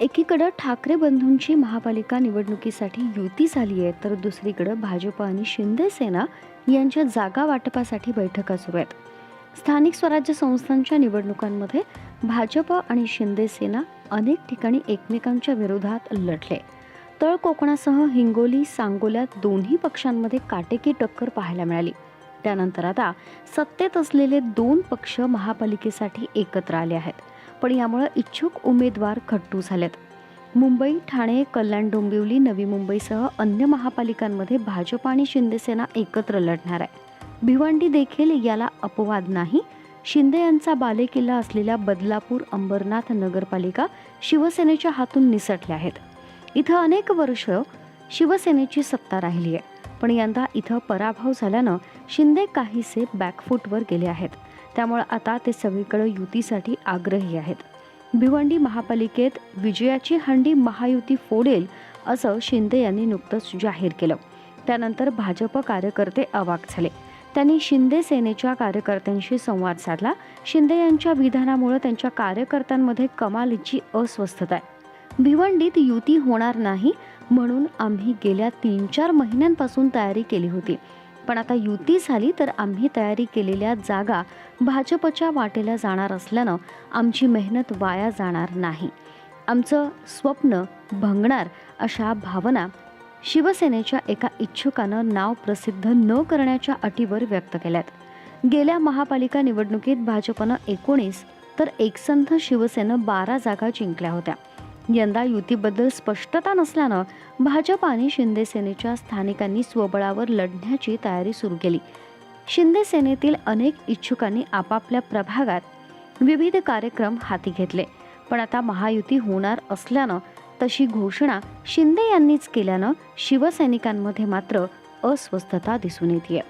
एकीकडं ठाकरे बंधूंची महापालिका निवडणुकीसाठी युती झाली आहे तर दुसरीकडं भाजप आणि शिंदे सेना यांच्या जागा वाटपासाठी बैठका सुरू आहेत. स्थानिक स्वराज्य संस्थांच्या निवडणुकांमध्ये भाजप आणि शिंदे सेना अनेक ठिकाणी एकमेकांच्या विरोधात लढले. तळ कोकणासह हिंगोली सांगोल्यात दोन्ही पक्षांमध्ये काटेकी टक्कर पाहायला मिळाली. त्यानंतर आता सत्तेत असलेले दोन पक्ष महापालिकेसाठी एकत्र आले आहेत. पण यामुळं इच्छुक उमेदवार खट्टू झालेत. मुंबई ठाणे कल्याण डोंबिवली नवी मुंबईसह अन्य महापालिकांमध्ये भाजप आणि शिंदेसेना एकत्र लढणार आहे. भिवंडी देखील याला अपवाद नाही. शिंदे यांचा बालेकिल्ला असलेल्या बदलापूर अंबरनाथ नगरपालिका शिवसेनेच्या हातून निसटल्या आहेत. इथं अनेक वर्ष शिवसेनेची सत्ता राहिली आहे. पण यंदा इथं पराभव झाल्यानं शिंदे काहीसे बॅकफूटवर गेले आहेत. त्यामुळे आता ते सगळीकडे युतीसाठी आग्रही आहेत. भिवंडी महापालिकेत विजयाची हंडी महायुती फोडेल असं शिंदे यांनी नुकतंच जाहीर केलं. त्यानंतर भाजप कार्यकर्ते अवाक झाले. त्यांनी शिंदे सेनेच्या कार्यकर्त्यांशी संवाद साधला. शिंदे यांच्या विधानामुळे त्यांच्या कार्यकर्त्यांमध्ये कमालीची अस्वस्थता आहे. भिवंडीत युती होणार नाही म्हणून आम्ही गेल्या तीन चार महिन्यांपासून तयारी केली होती. पण आता युती झाली तर आम्ही तयारी केलेल्या जागा भाजपच्या वाटेला जाणार असल्यानं आमची मेहनत वाया जाणार नाही. आमचं स्वप्न भंगणार अशा भावना शिवसेनेच्या एका इच्छुकानं नाव प्रसिद्ध न करण्याच्या अटीवर व्यक्त केल्यात. गेल्या महापालिका निवडणुकीत भाजपनं एकोणीस तर एकसंध शिवसेनं बारा जागा जिंकल्या होत्या. यंदा युतीबद्दल स्पष्टता नसल्यानं भाजप आणि शिंदे सेनेच्या स्थानिकांनी स्वबळावर लढण्याची तयारी सुरू केली. शिंदे सेनेतील अनेक इच्छुकांनी आपापल्या प्रभागात विविध कार्यक्रम हाती घेतले. पण आता महायुती होणार असल्यानं तशी घोषणा शिंदे यांनीच केल्यानं शिवसैनिकांमध्ये मात्र अस्वस्थता दिसून येते